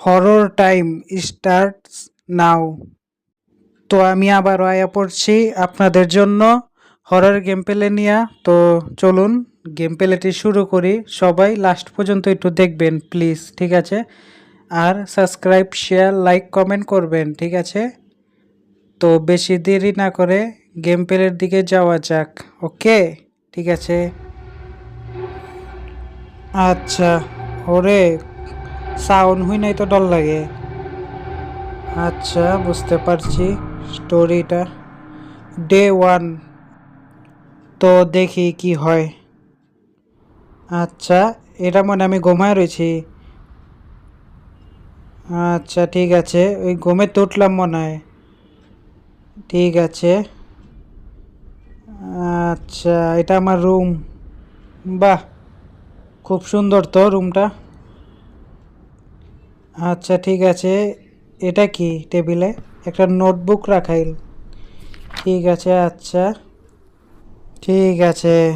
Horror time starts now. তো আমি আবার আয়া পড়ছি আপনাদের জন্য হরর গেম প্লে নিয়ে। তো চলুন গেম প্লেটি শুরু করি। সবাই লাস্ট পর্যন্ত একটু দেখবেন প্লিজ ঠিক আছে? আর সাবস্ক্রাইব শেয়ার লাইক কমেন্ট করবেন, ঠিক আছে? তো বেশি দেরি না করে গেম প্লের দিকে যাওয়া যাক ওকে ঠিক আছে? আচ্ছা ওরে সাউন্ড হুই নাই তো ডর লাগে। আচ্ছা বুঝতে পারছি স্টোরিটা। ডে ওয়ান তো দেখি কি হয়। আচ্ছা এটা মনে আমি ঘুমায় রয়েছি। আচ্ছা ঠিক আছে, ওই ঘুমে তো উঠলাম মনে হয়। ঠিক আছে। আচ্ছা এটা আমার রুম বাহ, খুব সুন্দর তো রুমটা আচ্ছা ঠিক আছে। এটা কি টেবিলে? একটা নোটবুক রাখাইল। ঠিক আছে আচ্ছা। ঠিক আছে।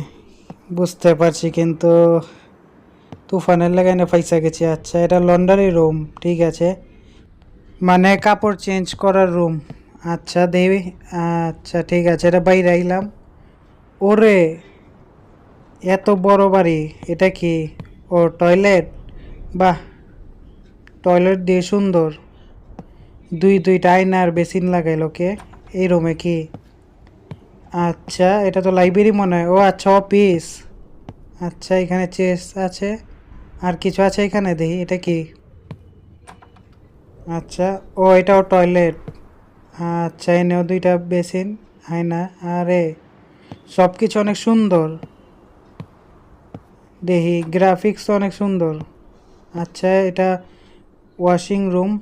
বুঝতে পারছি কিন্তু তুফানের লাগানে পয়সা গেছি। আচ্ছা এটা লন্ডারি রুম। ঠিক আছে। মানে কাপড় চেঞ্জ করার রুম। আচ্ছা দেবি। আচ্ছা ঠিক আছে, এটা বাইরে আইলাম। ওরে, এত বড় বাড়ি। এটা কি ও টয়লেট? বাহ টয়লেট দিয়ে সুন্দর। দুই দুইটা আয়নার বেসিন লাগাইল কে? এই রুমে কি? আচ্ছা এটা তো লাইব্রেরি মনে হয়। ও আচ্ছা অফিস। আচ্ছা এখানে চেস আছে। আর কিছু আছে এখানে? দেখি, এটা কি? আচ্ছা ও এটাও টয়লেট। আচ্ছা এনেও দুইটা বেসিন। আয়না আরে। সব কিছু অনেক সুন্দর। দেখি, গ্রাফিক্স অনেক সুন্দর। আচ্ছা এটা ওয়াশিং রুম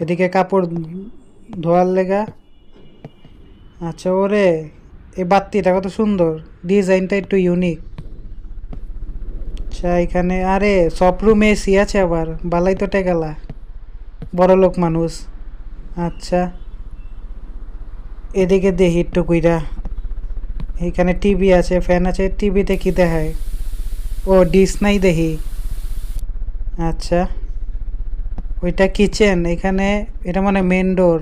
এদিকে কাপড় ধোয়ার লেগা। আচ্ছা ওরে এই বাত্তিটা কত সুন্দর। ডিজাইনটা একটু ইউনিক আচ্ছা এখানে, আরে সব রুমে এসি আছে আবার, বালাই তো টেকালা বড় লোক মানুষ। আচ্ছা এদিকে দেখি একটু কুইরা। এখানে টিভি আছে ফ্যান আছে টিভিতে কি দেখায়? ও ডিস নাই দেখি। আচ্ছা। ওইটা কিচেন এখানে এটা মানে মেন ডোর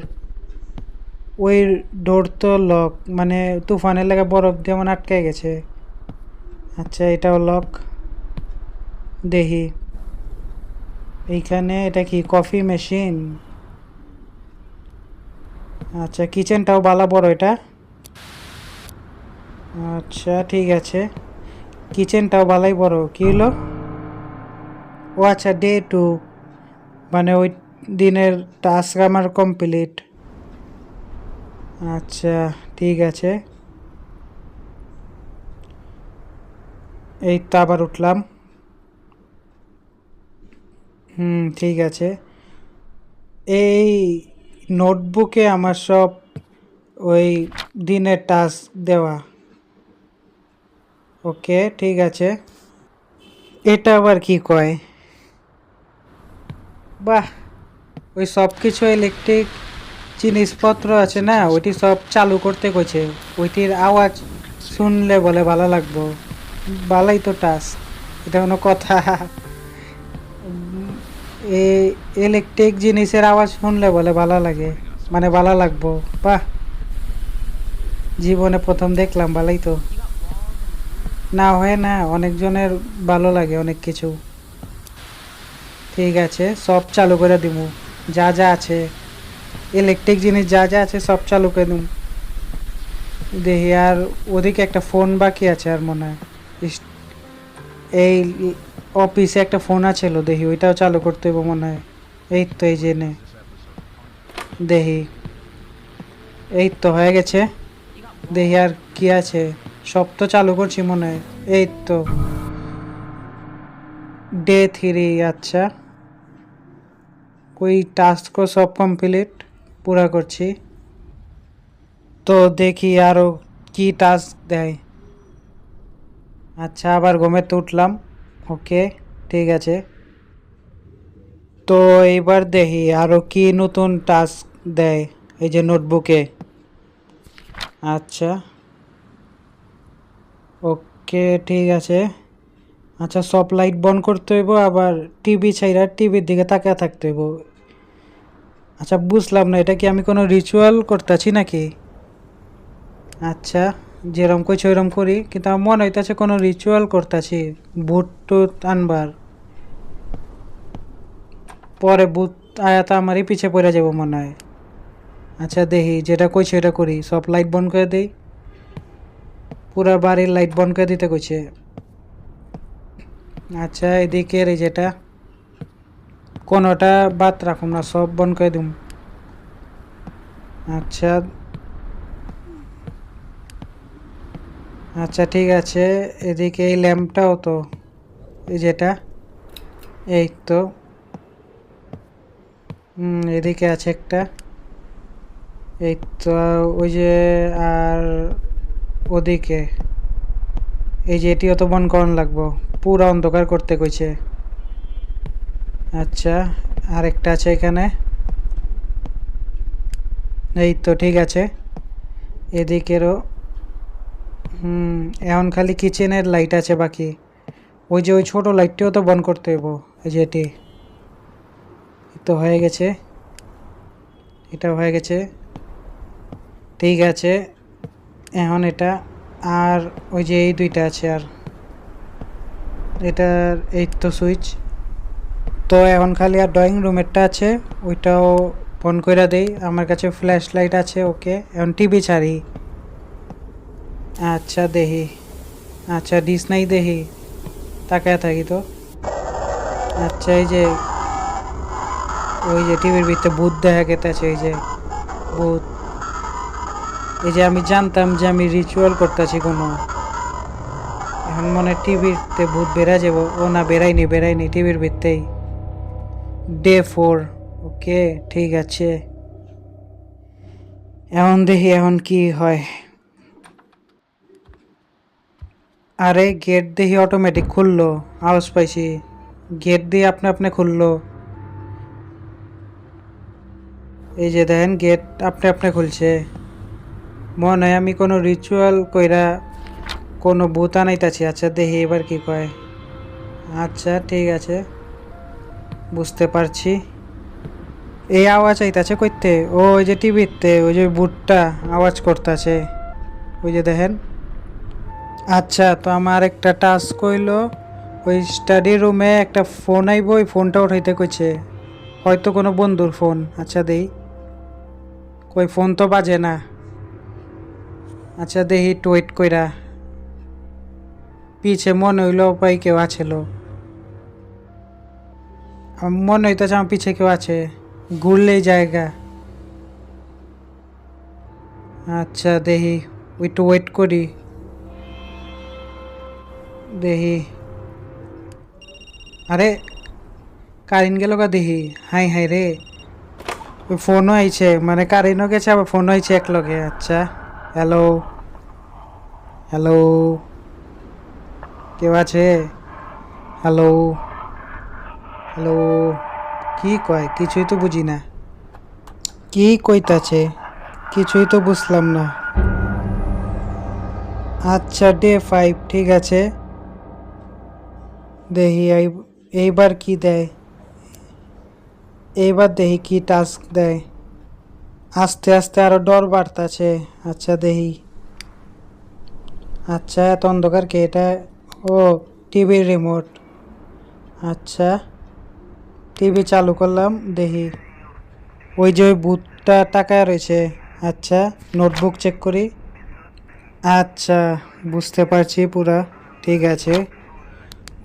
ওই ডোর তো লক মানে তুফানের লেগে বরফ দিয়ে মানে আটকে গেছে। আচ্ছা এটাও লক দেখি। এইখানে এটা কি কফি মেশিন আচ্ছা কিচেনটাও বালা বড় এটা। আচ্ছা ঠিক আছে। কিচেনটাও বালাই বড়। কি হলো? ও আচ্ছা ডে টু মানে ওই দিনের টাস্ক আমার কমপ্লিট আচ্ছা ঠিক আছে। এই তো আবার উঠলাম। হুম, ঠিক আছে। এই নোটবুকে আমার সব ওই দিনের টাস্ক দেওয়া। ওকে ঠিক আছে। এটা আবার কি কয়? বাহ, ওই সব কিছু ইলেকট্রিক জিনিসপত্র আছে না? ওইটি সব চালু করতে কইছে। ওইটির আওয়াজ শুনলে বলে ভালো লাগবো। ভালোই তো টাস এটা কোনো কথা। এই ইলেকট্রিক জিনিসের আওয়াজ শুনলে বলে ভালো লাগে মানে ভালো লাগবো। বাহ, জীবনে প্রথম দেখলাম, ভালোই তো। না হয় না, অনেকজনের ভালো লাগে অনেক কিছু। ঠিক আছে, সব চালু করে দিব যা যা আছে ইলেকট্রিক জিনিস যা যা আছে সব চালু করে দিব দেখি, আর ওদিকে একটা ফোন বাকি আছে আর মনে হয়। এই অফিসে একটা ফোন আছিল দেখি ওইটাও চালু করতে হবে মনে হয়। এই তো, এই জেনে দেখি, এই তো হয়ে গেছে। দেখি, আর কি আছে? সব তো চালু করছি মনে হয়। এই তো। ডে থ্রি আচ্ছা। ওই টাস্ক সব কমপ্লিট পুরা করছি। তো দেখি আরও কি টাস্ক দেয়। আচ্ছা আবার ঘুমেতে উঠলাম। ওকে ঠিক আছে। তো এইবার দেখি আরও কি নতুন টাস্ক দেয় এই যে নোটবুকে আচ্ছা। ওকে ঠিক আছে। আচ্ছা সব লাইট বন্ধ করতে হইব, আবার টিভি ছাইরা টিভির দিকে তাকিয়ে থাকতে হইব। আচ্ছা বুঝলাম না, এটা কি আমি কোনো রিচুয়াল করতেছি নাকি? আচ্ছা যেরম কইছে ওইরম করি, কিন্তু আমার মনে হইতেছে কোনো রিচুয়াল করতেছি, ভূত টুত আনবার। পরে ভূত আয়াত আমারই পিছে পড়ে যাব মনে হয়। আচ্ছা দেখি, যেটা কইছে ওটা করি। সব লাইট বন্ধ করে দেই। পুরা বাড়ির লাইট বন্ধ করে দিতে কইছে। আচ্ছা এদিকের এই যেটা। কোনোটা বাদ রাখুন না, সব বন্ধ করে দিম। আচ্ছা। আচ্ছা ঠিক আছে। এদিকে এই ল্যাম্পটাও তো, এই যেটা, এই তো। এদিকে আছে একটা। এই তো, ওই যে, আর ওদিকে, এই যে এটিও তো বন্ধ করন লাগবো। পুরো অন্ধকার করতে কইছে। আচ্ছা আরেকটা আছে এখানে। এই তো ঠিক আছে। এদিকেরও, হুম, এখন খালি কিচেনের লাইট আছে বাকি। ওই যে ওই ছোট লাইটটিও তো বন্ধ করতে হইব, এই যে এটি। এই তো হয়ে গেছে। এটা হয়ে গেছে। ঠিক আছে। এখন এটা, আর ওই যে এই দুইটা আছে আর। এটার এই তো সুইচ তো এখন খালি আর ড্রয়িং রুমেরটা আছে, ওইটাও বন্ধ করে দেই। আমার কাছে ফ্ল্যাশ লাইট আছে, ওকে। এখন টিভি ছাড়ি। আচ্ছা দেখি। আচ্ছা ডিস নাই দেখি। তাকায় থাকি তো। আচ্ছা এই যে, ওই যে টিভির ভিতরে ভূত দেখা গেতেছে, এই যে, ভূত। এই যে আমি জানতাম যে আমি রিচুয়াল করতেছি কোনো। এখন মনে টিভিতে ভূত বেড়া যাব। ও না বেড়াইনি বেড়াইনি টিভির ভিতরেই ডে ফোর, ওকে, ঠিক আছে। এখন দেখি এখন কি হয়। আরে, গেট দেখি অটোমেটিক খুললো, আওয়াজ পাইছি। গেট দিয়ে আপনি আপনি খুললো। এই যে দেখেন, গেট আপনি আপনি খুলছে। মনে হয় আমি কোনো রিচুয়াল কইরা কোনো ভূত আনাইতাছি আচ্ছা দেখি এবার কি কয়। আচ্ছা ঠিক আছে। বুঝতে পারছি। এই আওয়াজ আইতাছে কইতে? ও, ওই যে টিভিতে, ওই যে বুটটা আওয়াজ করতেছে। ওই যে দেখেন। আচ্ছা তো আমার একটা টাস্ক কইলো ওই স্টাডি রুমে একটা ফোন আইব, ওই ফোনটা উঠাইতে কইছে। হয়তো কোনো বন্ধুর ফোন। আচ্ছা দেই। কই, ফোন তো বাজে না। আচ্ছা দেখি একটু ওয়েট কইরা। পিছে মনে হইল পাই কেউ আছিল আমার মনে হইতেছে আমার পিছে কেউ আছে ঘুরলেই জায়গা আচ্ছা দেখি একটু ওয়েট করি দেখি আরে কারিন গেল গা দেখি হাই হাই রে ফোনও আইছে মানে কারিনও গেছে আবার ফোনও আইছে এক লগে আচ্ছা হ্যালো হ্যালো কেউ আছে? হ্যালো হ্যালো কি কয়? কিছুই তো বুঝি না। কি কইতাছে? কিছুই তো বুঝলাম না। আচ্ছা ডে ফাইভ ঠিক আছে। দেখি, এই- এইবার কি দেয়? এইবার দেখি কি টাস্ক দেয়। আস্তে আস্তে আরও ডর বাড়তাছে। আচ্ছা দেখি। আচ্ছা এত অন্ধকার কে? এটা ও টিভির রিমোট আচ্ছা টিভি চালু করলাম, দেখি। ওই যে ওই বুথটা তাকায় রয়েছে। আচ্ছা নোটবুক চেক করি। আচ্ছা বুঝতে পারছি পুরা, ঠিক আছে।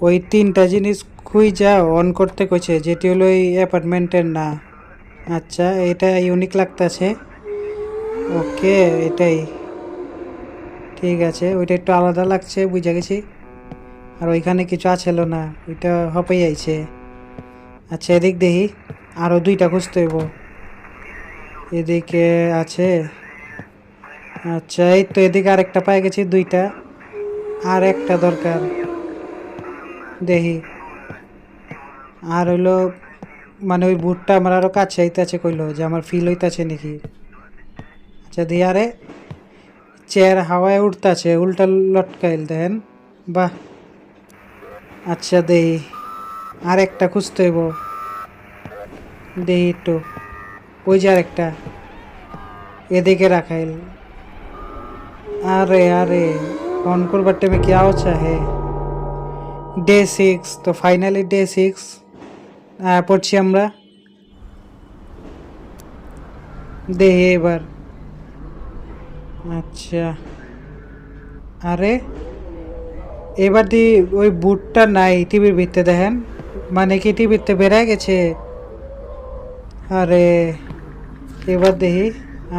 ওই তিনটা জিনিস খুঁজা অন করতে কইছে, যেটি হলো এই অ্যাপার্টমেন্টের না। আচ্ছা এটা ইউনিক লাগতেছে। ওকে এটাই। ঠিক আছে, ওইটা একটু আলাদা লাগছে, বুঝে গেছি। আর ওইখানে কিছু আছিল না, ওইটা হপেই আইছে আচ্ছা এদিক দেখি আরও দুইটা খুঁজতে হইব। এদিকে আছে আচ্ছা এই তো এদিকে আরেকটা পাই গেছি, দুইটা। আর একটা দরকার, দেখি। আর হইল মানে ওই বুটটা আমার আরও কাছে আইতাছে কইলো, যে আমার ফিল হইতাছে নাকি। আচ্ছা দিয়ে আরে, চেয়ার হাওয়ায় উঠতাছে, উল্টা লটকাইল দেন। বাহ আচ্ছা দেহি আর একটা খুঁজতে হইব। দেহি একটু। ওই যে আরেকটা। এদিকে রাখাইল। আরে আরে, অন করবার টাইমে কি আওয়াজ হে ডে সিক্স, তো ফাইনালি ডে সিক্স। পড়ছি আমরা। দেহে এবার। আচ্ছা। আরে? এবার দি ওই বুটটা নাই টিভির ভিতরে দেখেন। মানে কি টিভিতে বেড়ে গেছে? আরে, এবার দেখি।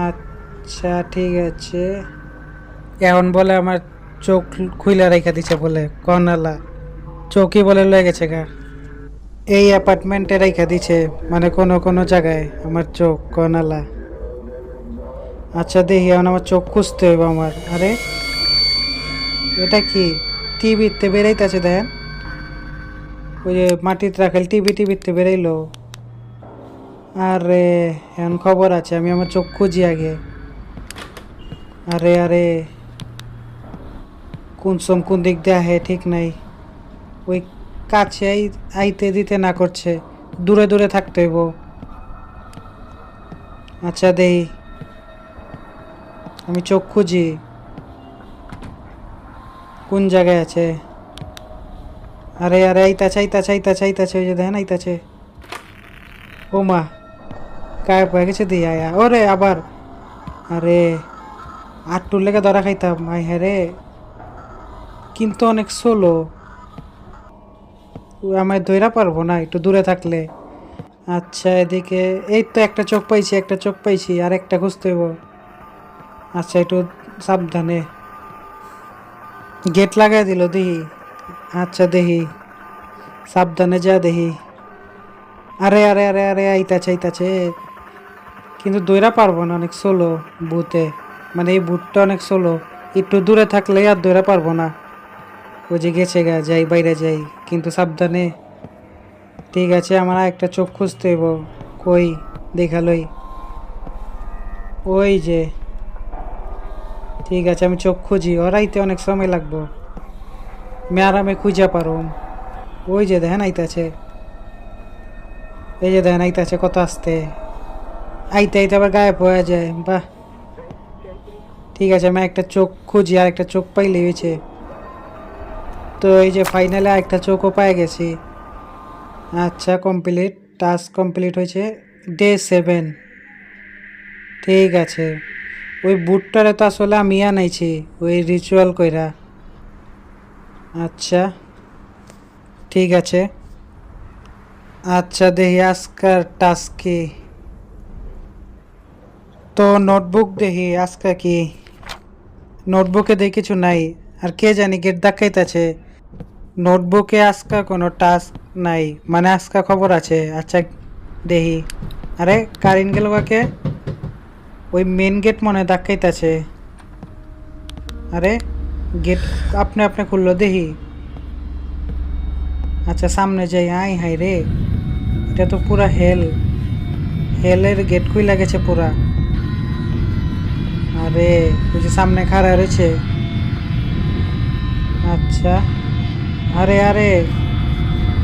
আচ্ছা ঠিক আছে। এখন বলে আমার চোখ খুইলা রেখে দিছে বলে কনালা চোখই বলে লয়ে গেছে গা। এই অ্যাপার্টমেন্টে রেখে দিছে মানে কোনো কোনো জায়গায় আমার চোখ কনালা আচ্ছা দেখি, এখন আমার চোখ খুঁজতে হইব আমার। আরে, এটা কি? টিভিতে বেরাইতেছে দেখেন ওই যে মাটিতে রাখাল টিভি টিভিতে বেরাইলো। আরে, এখন খবর আছে, আমি আমার চোখ খুঁজি আগে। আরে আরে, কোন সম কোন দিক দিয়ে আহে, ঠিক নাই। ওই কাছে আই- আইতে দিতে না করছে, দূরে দূরে থাকতে হইব। আচ্ছা দেই। আমি চোখ খুঁজি। কোন জায়গায় আছে? আরে আরে আইতাছে আইতাছে আইতাছে আইতাছে ওই যে দেখেন আইতাছে ও মা, গায়েব হয়ে গেছে দিয়ে, আয়া। ওরে, আবার। আরে, আটটুর লেগে ধরা খাইতাম আই হ্যাঁ রে। কিন্তু অনেক সোলো আমায় ধইরা পারব না একটু দূরে থাকলে। আচ্ছা এদিকে এই তো একটা চোখ পাইছি, একটা চোখ পাইছি, আর একটা খুঁজতে হইব। আচ্ছা একটু সাবধানে। গেট লাগাই দিল, দেখি। আচ্ছা দেখি। সাবধানে যা, দেখি। আরে আরে আরে আরে, আইতাছে আইতাছে। কিন্তু দৌড়া পারব না, অনেক সোলো বুথে মানে এই বুটটা অনেক সোলো একটু দূরে থাকলে আর দৌড়া পারব না। ওই যে গেছে গা, যাই, বাইরে যাই। কিন্তু সাবধানে। ঠিক আছে, আমার একটা চোখ খুঁজতে হইব। কই? দেখালই ওই যে। ঠিক আছে, আমি চোখ খুঁজি। ওরাইতে অনেক সময় লাগবো। আমি আরামে খুঁজা পারো। ওই যে দেখেন, আইতাছে। এই যে দেখেন, আইতাছে কত আসতে। আইতে আইতে আবার গায়েব হয়ে যায়। বাহ। ঠিক আছে, আমি একটা চোখ খুঁজি, আর একটা চোখ পাইলে হয়েছে। তো এই যে ফাইনালে একটা চোখও পাই গেছি। আচ্ছা কমপ্লিট। টাস্ক কমপ্লিট হয়েছে। Day seven. ঠিক আছে। ওই বুটটারে তো আসলে আমি আনাইছি, ওই রিচুয়াল কইরা। আচ্ছা ঠিক আছে। আচ্ছা দেখি আজকার টাস্ক তো নোটবুক দেখি, আজকা কি? নোটবুকে দেখি কিছু নাই, আর কে জানি গেট দেখাইতেছে। নোটবুকে আজকা কোনো টাস্ক নাই মানে আজকা খবর আছে আচ্ছা দেখি। আরে, কারিন গেল কাকে? ওই মেন গেট মনে দেখাইতেছে আরে গেট আপনি আপনি খুললো, দেখি। আচ্ছা সামনে যাই। আই হাই রে। এটা তো পুরা হেল হেলের গেট খুইলা গেছে পুরা। আরে, ওই যে সামনে খাড়া রয়েছে। আচ্ছা। আরে আরে।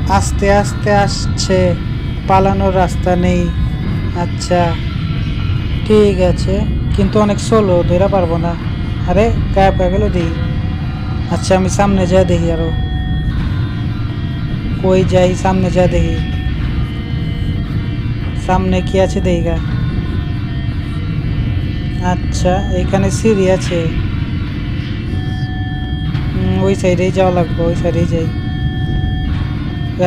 আস্তে আস্তে আসছে। পালানোর রাস্তা নেই। আচ্ছা। ঠিক আছে, কিন্তু অনেক সোলো ধরে পারব না। আরে, গায়ে পেয়ে গেল দেখি আচ্ছা আমি সামনে যা দেখি আরও। কই যাই, সামনে যা দেখি। সামনে কি আছে দেখি গা? আচ্ছা এখানে সিঁড়ি আছে। ওই সাইডেই যাওয়া লাগবে, ওই সাইডেই যাই।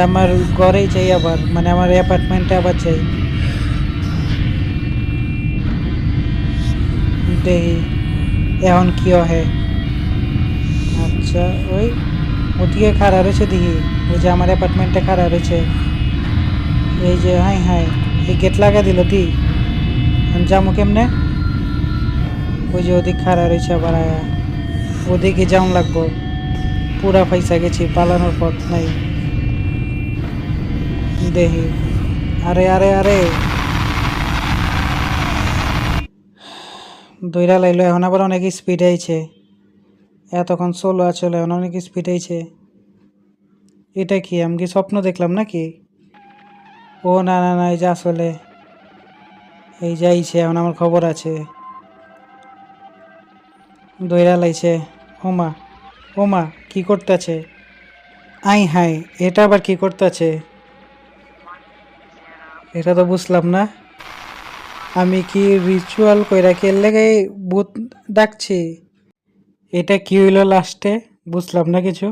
আমার ঘরেই যাই আবার মানে আমার অ্যাপার্টমেন্টে আবার যাই। দেখি এখন কি হয়? আচ্ছা ওই ওদিকে খাড়া রয়েছে দেখি ওই যে আমার অ্যাপার্টমেন্টে খাড়া রয়েছে। এই যে, হাই হাই, এই গেট লাগা দিল দি। যামু কেমনে? ওই যে ওদিক খাড়া রয়েছে আবার ওদিকে যাওন লাগবো। পুরা পয়সা গেছি, পালানোর পথ নাই। দেখি আরে আরে আরে! দইরা লাইলো, এখন আবার অনেক স্পিড আইছে। এতক্ষণ সোলো আছিল, এখন অনেক স্পিড আইছে। এটা কি, আমি কি স্বপ্ন দেখলাম নাকি? ও না না না, এই যে আসলে। এই যাইছে এখন আমার খবর আছে। দইরা লাইছে। ওমা ওমা কি করতেছে? আই হাই এটা আবার কি করতেছে? এটা তো বুঝলাম না। আমি কি রিচুয়াল কইরা কে লেগে ভূত ডাকছি? এটা কি হইল লাস্টে বুঝলাম না কিছু।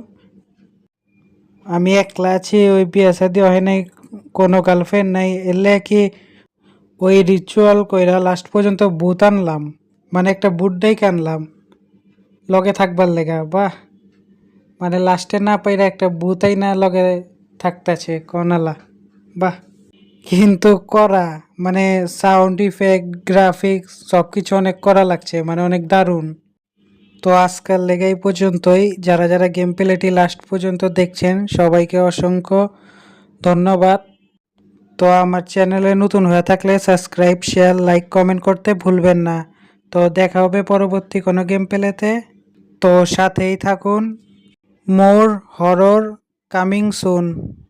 আমি একলা আছি, ওই বিয়ে শাদি হয় নাই, কোনো গার্লফ্রেন্ড নাই এলে কি ওই রিচুয়াল কইরা লাস্ট পর্যন্ত ভূত আনলাম? মানে একটা বুড্ডাই আনলাম, লগে থাকবার লেগা, বাহ! মানে লাস্টে না পাইরা একটা ভূতাই না লগে থাকতেছে, কনালা, বাহ! কিন্তু করা মানে সাউন্ড ইফেক্ট গ্রাফিক্স সব কিছু অনেক করা লাগছে মানে অনেক দারুণ। তো আজকাল লেগে এই পর্যন্তই, যারা যারা গেম প্লেটি লাস্ট পর্যন্ত দেখছেন, সবাইকে অসংখ্য ধন্যবাদ। তো আমার চ্যানেলে নতুন হয়ে থাকলে সাবস্ক্রাইব শেয়ার লাইক কমেন্ট করতে ভুলবেন না। তো দেখা হবে পরবর্তী কোনো গেম প্লেতে তো। সাথেই থাকুন। মোর হরর কামিং সুন